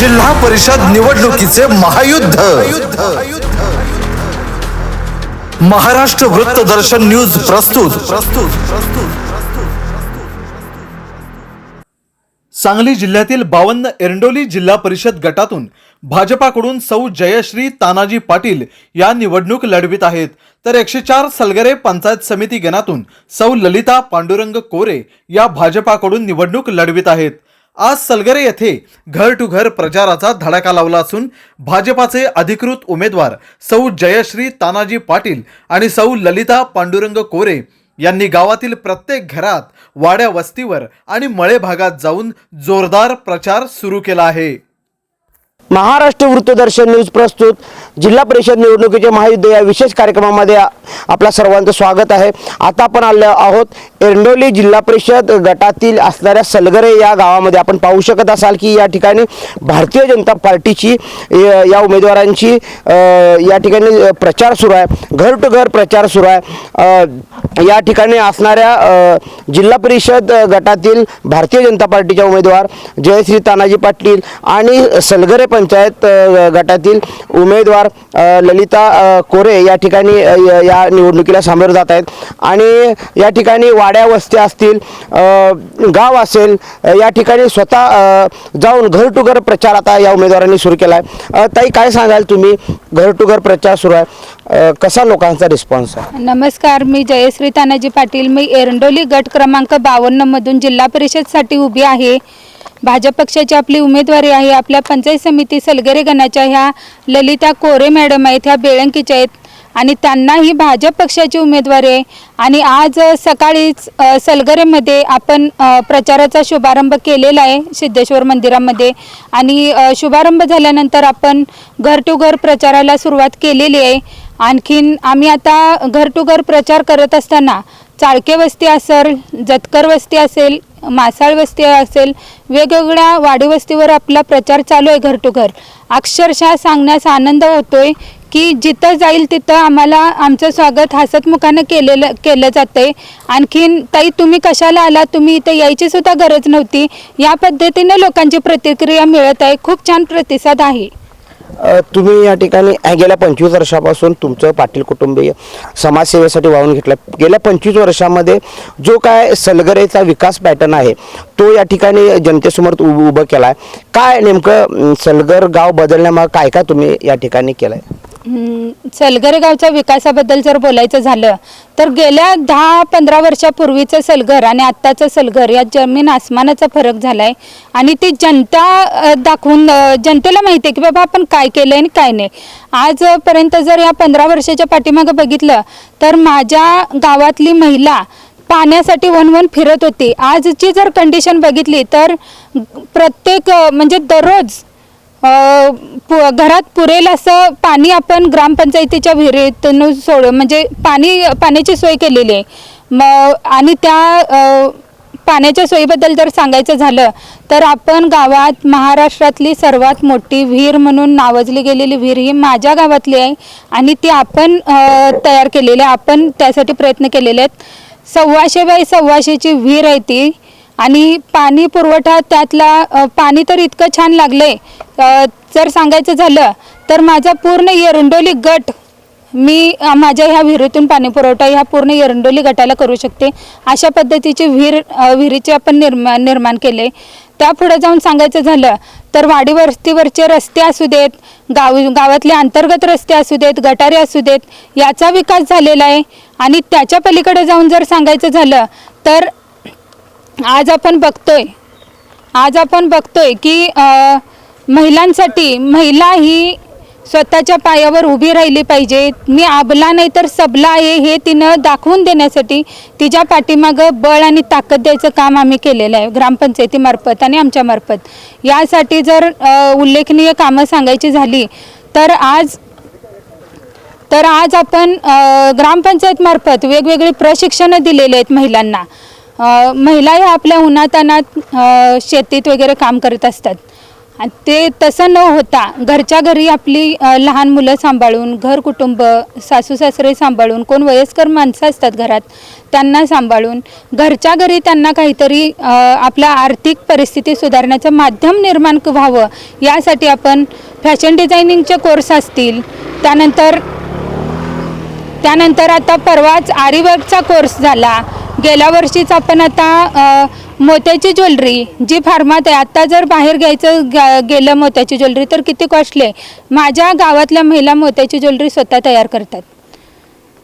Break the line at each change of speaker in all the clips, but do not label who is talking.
जिल्हा परिषद निवडणुकीचे महायुद्ध. महाराष्ट्र वृत्तदर्शन न्यूज प्रस्तुत. सांगली जिल्ह्यातील बावन्न एरंडोली जिल्हा परिषद गटातून भाजपाकडून सौ जयश्री तानाजी पाटील या निवडणूक लढवित आहेत. तर एकशे चार सलगरे पंचायत समिती गणातून सौ ललिता पांडुरंग कोरे या भाजपाकडून निवडणूक लढवित आहेत. आज सलगरे येथे घर टू घर प्रचाराचा धडाका लावला असून भाजपाचे अधिकृत उमेदवार सौ जयश्री तानाजी पाटील आणि सौ ललिता पांडुरंग कोरे यांनी गावातील प्रत्येक घरात वाड्या वस्तीवर आणि मळे भागात जाऊन जोरदार प्रचार सुरू केला आहे.
महाराष्ट्र वृत्तदर्शन न्यूज प्रस्तुत. जिल्हा परिषद निवडणुकीचे महायुद्ध या विशेष कार्यक्रमामध्ये आपल्या सर्वांचं स्वागत आहे. आता आपण आलो आहोत एरंडोली जिल्हा परिषद गटातील असणाऱ्या सलगरे या गावामध्ये. आपण पाहू शकत असाल की या ठिकाणी भारतीय जनता पार्टीची या उमेदवारांची या ठिकाणी प्रचार सुरू आहे. घर टू घर प्रचार सुरू आहे. या ठिकाणी असणाऱ्या जिल्हा परिषद गटातील भारतीय जनता पार्टीच्या उमेदवार जयश्री तानाजी पाटील आणि सलगरे पंचायत गटातील उमेदवार ललिता कोरे या ठिकाणी या निवडणुकीला सामोरे जात आहेत. आणि या ठिकाणी वाड्या वस्त्या असतील गाव असेल या ठिकाणी स्वतः जाऊन घर टू घर प्रचार आता या उमेदवारांनी सुरू केला आहे ताई काय सांगाल तुम्ही? घर टू घर प्रचार सुरू आहे. कसा लोकांचा रिस्पॉन्स आहे?
नमस्कार मी जयश्री तानाजी पाटील. मी एरंडोली गट क्रमांक बावन्न मधून जिल्हा परिषदसाठी उभी आहे. भाजप पक्षाची आपली उमेदवारी आहे आपल्या पंचायत समिती सलगरे गणाच्या ह्या ललिता कोरे मॅडम आहेत ह्या बेळंकीच्या आहेत आणि त्यांनाही भाजप पक्षाची उमेदवारी आहे. आणि आज सकाळीच सलगरेमध्ये आपण प्रचाराचा शुभारंभ केलेला आहे सिद्धेश्वर मंदिरामध्ये. आणि शुभारंभ झाल्यानंतर आपण घर टू घर प्रचाराला सुरुवात केलेली आहे. आणखीन आम्ही आता घर टू घर प्रचार करत असताना चाळके वस्ती असेल जतकर वस्ती असेल मासाळ वस्ती असेल वेगवेगळ्या वाडी वस्तीवर आपला प्रचार चालू आहे घर टू घर. अक्षरशः सांगण्यास आनंद होतोय की जिथं जाईल तिथं आम्हाला आमचं स्वागत हसतमुखानं केलेलं केलं जातंय. आणखीन ताई तुम्ही कशाला आला तुम्ही इथं यायची सुद्धा गरज नव्हती. या पद्धतीने लोकांची प्रतिक्रिया मिळत आहे. खूप छान प्रतिसाद आहे.
तुम्ही या ठिकाणी गेल्या पंचवीस वर्षापासून तुमचं पाटील कुटुंबीय समाजसेवेसाठी वाहून घेतलं. गेल्या पंचवीस वर्षामध्ये जो काय सलगरेचा विकास पॅटर्न आहे तो या ठिकाणी जनतेसमोर उभं केला आहे काय नेमकं सलगर गाव बदलण्यामागं काय काय तुम्ही या ठिकाणी केलं आहे
सलगर गावच्या विकासाबद्दल जर बोलायचं झालं तर गेल्या दहा पंधरा वर्षापूर्वीचं सलगर आणि आत्ताचं सलगर यात जमीन आसमानाचा फरक झाला आहे आणि ती जनता दाखवून जनतेला माहिती आहे की बाबा आपण काय केलं आणि काय नाही. आजपर्यंत जर या पंधरा वर्षाच्या पाठीमागं बघितलं तर माझ्या गावातली महिला पाण्यासाठी वनवन फिरत होती. आजची जर कंडिशन बघितली तर प्रत्येक म्हणजे दररोज पु- घरात पुरेल असं पाणी आपण ग्रामपंचायतीच्या विहिरीतून सोड म्हणजे पाणी पाण्याची सोय केलेली आहे. मग आणि त्या पाण्याच्या सोयीबद्दल जर सांगायचं झालं तर आपण गावात महाराष्ट्रातली सर्वात मोठी विहीर म्हणून नावाजली गेलेली विहीर ही माझ्या गावातली आहे. आणि ती आपण तयार केलेली आहे. आपण त्यासाठी प्रयत्न केलेले आहेत. सव्वाशे बाय सव्वाशेची विहीर आहे ती. आणि पाणी पुरवठा त्यातला पाणी तर इतकं छान लागले जर सांगायचं झालं तर माझा पूर्ण एरंडोली गट मी माझ्या ह्या विहिरीतून पाणी पुरवठा ह्या पूर्ण एरंडोली गटाला करू शकते. अशा पद्धतीची विहीर विहिरीचे आपण निर्मा निर्माण केले. त्यापुढे जाऊन सांगायचं झालं तर वाडी वस्तीवरचे रस्ते असू देत गाव गावातले अंतर्गत रस्ते असू देत गटारे असू देत याचा विकास झालेला आहे. आणि त्याच्या पलीकडे जाऊन जर सांगायचं झालं तर आज आपण बघतोय आज आपण बघतोय की महिलांसाठी महिला ही स्वतःच्या पायावर उभी राहिली पाहिजे. मी आबला नाही तर सबला आहे हे तिनं दाखवून देण्यासाठी तिच्या पाठीमागं बळ आणि ताकद द्यायचं काम आम्ही केलेलं आहे ग्रामपंचायतीमार्फत आणि आमच्यामार्फत यासाठी जर उल्लेखनीय कामं सांगायची झाली तर आज तर आज आपण ग्रामपंचायतमार्फत वेगवेगळी प्रशिक्षणं दिलेली आहेत महिलांना. महिला ह्या आपल्या उन्हातानात शेतीत वगैरे काम करत असतात. ते तसं न होता घरच्या घरी आपली लहान मुलं सांभाळून घर कुटुंब सासू सासरे सांभाळून कोण वयस्कर माणसं असतात घरात त्यांना सांभाळून घरच्या घरी त्यांना काहीतरी आपला आर्थिक परिस्थिती सुधारण्याचं माध्यम निर्माण व्हावं यासाठी आपण फॅशन डिझायनिंगचे कोर्स असतील. त्यानंतर त्यानंतर आता परवाच आरीवर्कचा कोर्स झाला. गेल्या वर्षीच आपण आता मोत्याची ज्वेलरी जी फार्मात आहे आत्ता जर बाहेर घ्यायचं ग- गेलं मोत्याची ज्वेलरी तर किती कॉस्टली आहे? माझ्या गावातल्या महिला मोत्याची ज्वेलरी स्वतः तयार करतात.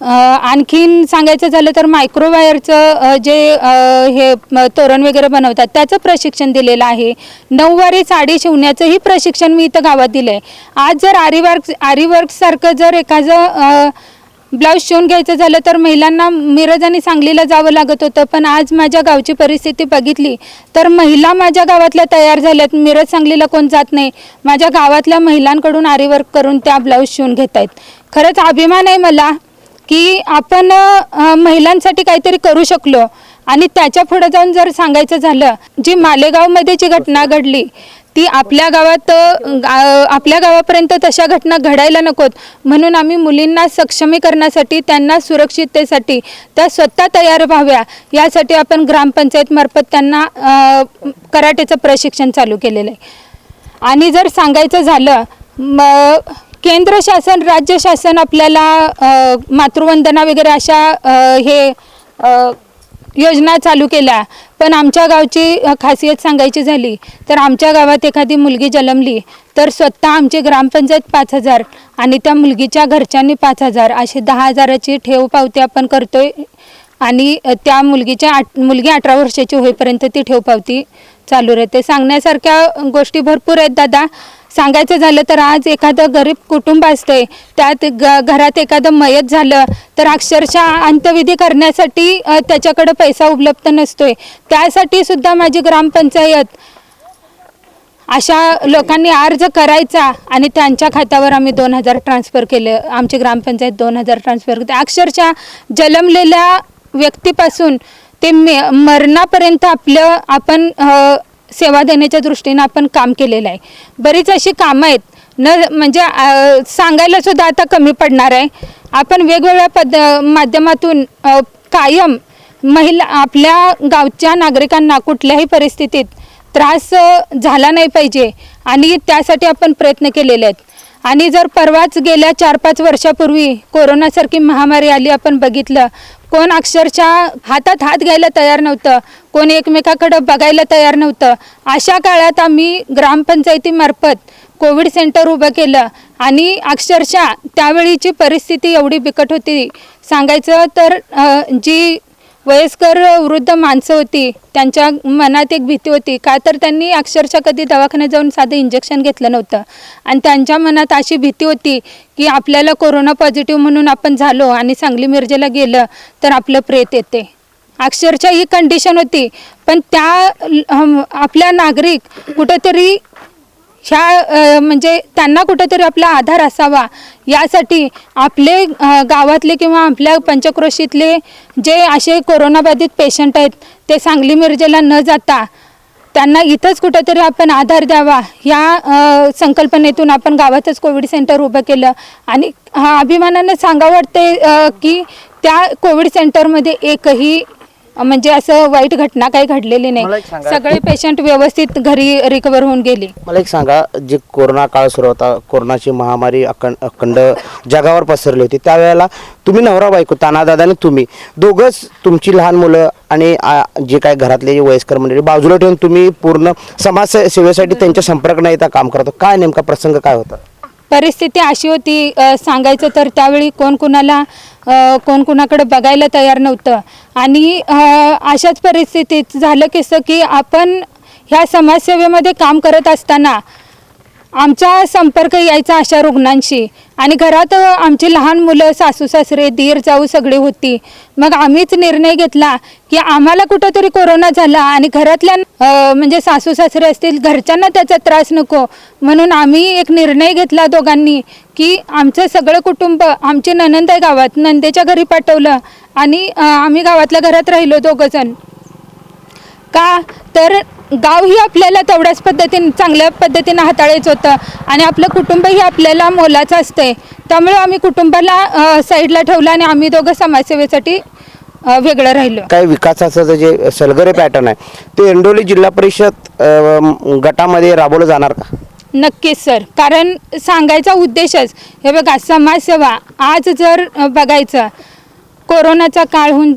आणखीन सांगायचं झालं तर मायक्रोवायरचं जे हे तोरण वगैरे बनवतात त्याचं प्रशिक्षण दिलेलं आहे. नऊवारी साडी शिवण्याचंही प्रशिक्षण मी इथं गावात दिलं आहे आज जर आरीवर्क आरीवर्कसारखं जर एखादं ब्लाऊज शिवून घ्यायचं झालं तर महिलांना मिरज आणि सांगलीला जावं लागत होतं. पण आज माझ्या गावची परिस्थिती बघितली तर महिला माझ्या गावातल्या तयार झाल्यात. मिरज सांगलीला कोण जात नाही. माझ्या गावातल्या महिलांकडून आरीवर्क करून त्या ब्लाऊज शिवून घेत आहेत खरंच अभिमान आहे मला की आपण महिलांसाठी काहीतरी करू शकलो. आणि त्याच्या पुढे जाऊन जर सांगायचं झालं जी मालेगावमध्ये जी घटना घडली ती आपल्या गावात आपल्या गावापर्यंत तशा घटना घडायला नकोत. म्हणून आम्ही मुलींना सक्षमीकरणासाठी त्यांना सुरक्षिततेसाठी त्या स्वतः तयार व्हाव्या. यासाठी आपण ग्रामपंचायतमार्फत त्यांना कराटेचं प्रशिक्षण चालू केलेलं आहे. आणि जर सांगायचं झालं म केंद्र शासन राज्य शासन आपल्याला मातृवंदना वगैरे अशा हे योजना चालू केल्या पण आमच्या गावची खासियत सांगायची झाली तर आमच्या गावात एखादी मुलगी जन्मली तर स्वतः आमची ग्रामपंचायत पाच हजार आणि त्या मुलगीच्या घरच्यांनी पाच हजार अशी दहा हजाराची ठेव पावती आपण करतोय आणि त्या मुलगीच्या आठ मुलगी अठरा वर्षाची होईपर्यंत ती ठेव पावती चालू राहते. सांगण्यासारख्या गोष्टी भरपूर आहेत दादा. सांगायचं झालं तर आज एखादं गरीब कुटुंब असते त्यात ग घरात एखादं मयत झालं तर अक्षरशः अंत्यविधी करण्यासाठी त्याच्याकडं पैसा उपलब्ध नसतोय. त्यासाठी सुद्धा माझी ग्रामपंचायत अशा लोकांनी अर्ज करायचा आणि त्यांच्या खात्यावर आम्ही दोन हजार ट्रान्सफर केले. आमची ग्रामपंचायत दोन हजार ट्रान्सफर करते अक्षरशः जन्मलेल्या व्यक्तीपासून ते मे मरणापर्यंत आपलं आपण सेवा देण्याच्या दृष्टीनं आपण काम केलेलं आहे. बरीच अशी कामं आहेत. न म्हणजे सांगायला सुद्धा आता कमी पडणार आहे. आपण वेगवेगळ्या पद माध्यमातून कायम महिला आपल्या गावच्या नागरिकांना कुठल्याही परिस्थितीत त्रास झाला नाही पाहिजे. आणि त्यासाठी आपण प्रयत्न केलेले आहेत. आणि जर परवाच गेल्या चार पाच वर्षापूर्वी कोरोनासारखी महामारी आली आपण बघितलं. कोण अक्षरशः हातात हात घ्यायला तयार नव्हतं कोण एकमेकाकडं बघायला तयार नव्हतं. अशा काळात आम्ही ग्रामपंचायतीमार्फत कोविड सेंटर उभं केलं आणि अक्षरशः त्यावेळीची परिस्थिती एवढी बिकट होती. सांगायचं तर जी वयस्कर वृद्ध माणसं होती त्यांच्या मनात एक भीती होती. का तर त्यांनी अक्षरशः कधी दवाखान्यात जाऊन साधं इंजेक्शन घेतलं नव्हतं. आणि त्यांच्या मनात अशी भीती होती की आपल्याला कोरोना पॉझिटिव्ह म्हणून आपण झालो आणि सांगली मिरजेला गेलं तर आपलं प्रेत येते. अक्षरशः ही कंडिशन होती. पण त्या आपल्या नागरिक कुठंतरी ह्या म्हणजे त्यांना कुठेतरी आपला आधार असावा. यासाठी आपले गावातले किंवा आपल्या पंचक्रोशीतले जे असे कोरोनाबाधित पेशंट आहेत ते सांगली मिरजेला न जाता त्यांना इथंच कुठंतरी आपण आधार द्यावा. या संकल्पनेतून आपण गावातच कोविड सेंटर उभं केलं. आणि हा अभिमानानं सांगा वाटते की त्या कोविड सेंटरमध्ये एकही म्हणजे असं वाईट घटना काही घडलेली
मला
नाही
एक सांगा.
सगळे पेशंट व्यवस्थित घरी रिकवर होऊन गेले.
मला एक सांगा जे कोरोना काळ सुरू होता कोरोनाची महामारी अखंड अखंड जगावर पसरली होती त्यावेळेला तुम्ही नवरा बायको तानादादा आणि तुम्ही दोघंच तुमची लहान मुलं आणि आ, जे काय घरातले जे वयस्कर मंडळी बाजूला ठेवून तुम्ही पूर्ण समाज से- सेवेसाठी त्यांच्या संपर्क न येता काम करतो काय नेमका प्रसंग काय होता?
परिस्थिती अशी होती सांगायचं तर त्यावेळी कोण कोणाला कोण कुणाकडे बघायला तयार नव्हतं. आणि अशाच परिस्थितीत झालं कसं की आपण ह्या समाजसेवेमध्ये काम करत असताना आमचा संपर्क यायचा अशा रुग्णांशी. आणि घरात आमची लहान मुलं सासू सासरे दीर जाऊ सगळी होती. मग आम्हीच निर्णय घेतला की आम्हाला कुठंतरी कोरोना झाला आणि घरातल्या म्हणजे सासू सासरे असतील घरच्यांना त्याचा त्रास नको. म्हणून आम्ही एक निर्णय घेतला दोघांनी की आमचं सगळं कुटुंब आमची ननंद आहे गावात नंदेच्या घरी पाठवलं आणि आम्ही गावातल्या घरात राहिलो दोघंजण. का? तर गावही आपल्याला तेवढ्याच पद्धतीने चांगल्या पद्धतीने हाताळायचं होतं. आणि आपलं कुटुंबही आपल्याला मोलाचं असते त्यामुळे आम्ही कुटुंबाला साईडला ठेवलं आणि आम्ही दोघं समाजसेवेसाठी वेगळं राहिलो.
काय विकासाचं जे सलगरे पॅटर्न आहे ते एंडोली जिल्हा परिषद गटामध्ये राबवलं जाणार का?
नक्कीच सर. कारण सांगायचा उद्देशच हे बघा समाजसेवा आज जर बघायचं कोरोनाचा काळ होऊन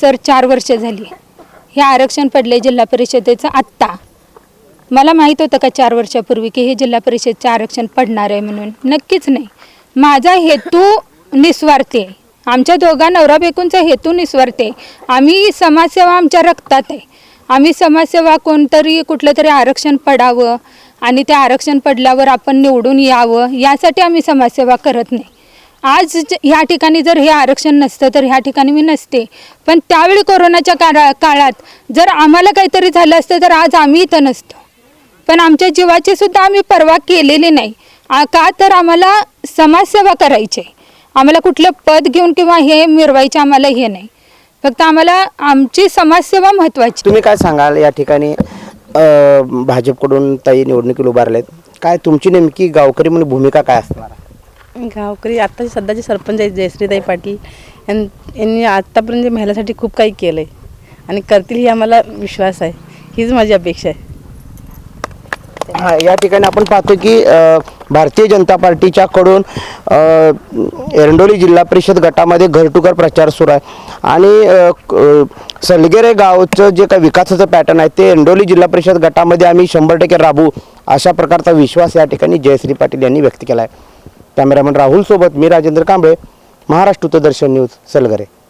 सर चार वर्ष झाली. हे आरक्षण पडले जिल्हा परिषदेचं आत्ता. मला माहीत होतं का चार वर्षापूर्वी की हे जिल्हा परिषदचं आरक्षण पडणार आहे म्हणून? नक्कीच नाही. माझा हेतू निस्वार्थी आहे. आमच्या दोघा नवरा बेकूंचा हेतू निस्वार्थी आहे. आम्ही समाजसेवा आमच्या रक्तात आहे. आम्ही समाजसेवा कोणतरी कुठलं तरी आरक्षण पडावं आणि ते आरक्षण पडल्यावर आपण निवडून यावं यासाठी आम्ही समाजसेवा करत नाही. आज ह्या ठिकाणी जर हे आरक्षण नसतं तर ह्या ठिकाणी मी नसते. पण त्यावेळी कोरोनाच्या काळा काळात जर आम्हाला काहीतरी झालं असतं तर आज आम्ही इथं नसतो. पण आमच्या जीवाची सुद्धा आम्ही पर्वा केलेली नाही. का तर आम्हाला समाजसेवा करायची. आहे. आम्हाला कुठलं पद घेऊन किंवा हे मिरवायचे आम्हाला हे नाही. फक्त आम्हाला आमची समाजसेवा महत्त्वाची.
तुम्ही काय सांगाल या ठिकाणी? भाजपकडून ताई निवडणुकीला उभारलेत. काय तुमची नेमकी गावकरी म्हणून भूमिका काय असणार?
गावकरी आत्ताचे सध्याचे सरपंच आहेत जयश्रीताई पाटील. यां यांनी आत्तापर्यंत महिलासाठी खूप काही केलं आहे आणि करतील ही आम्हाला विश्वास आहे. हीच माझी अपेक्षा आहे.
हा, या ठिकाणी आपण पाहतो की अ, भारतीय जनता पार्टीच्या कडून अ, एरंडोली जिल्हा परिषद गटामध्ये घरटुकर घर प्रचार सुरू आहे. आणि अ, क- अ, सलगेरे गावचं जे काही विकासाचं पॅटर्न आहे ते एरंडोली जिल्हा परिषद गटामध्ये आम्ही शंभर टक्के राबू अशा प्रकारचा विश्वास या ठिकाणी जयश्री पाटील यांनी व्यक्त केला आहे. कॅमेरामॅन राहुल सोबत मी राजेंद्र कांबळे महाराष्ट्र दर्शन न्यूज सलगरे.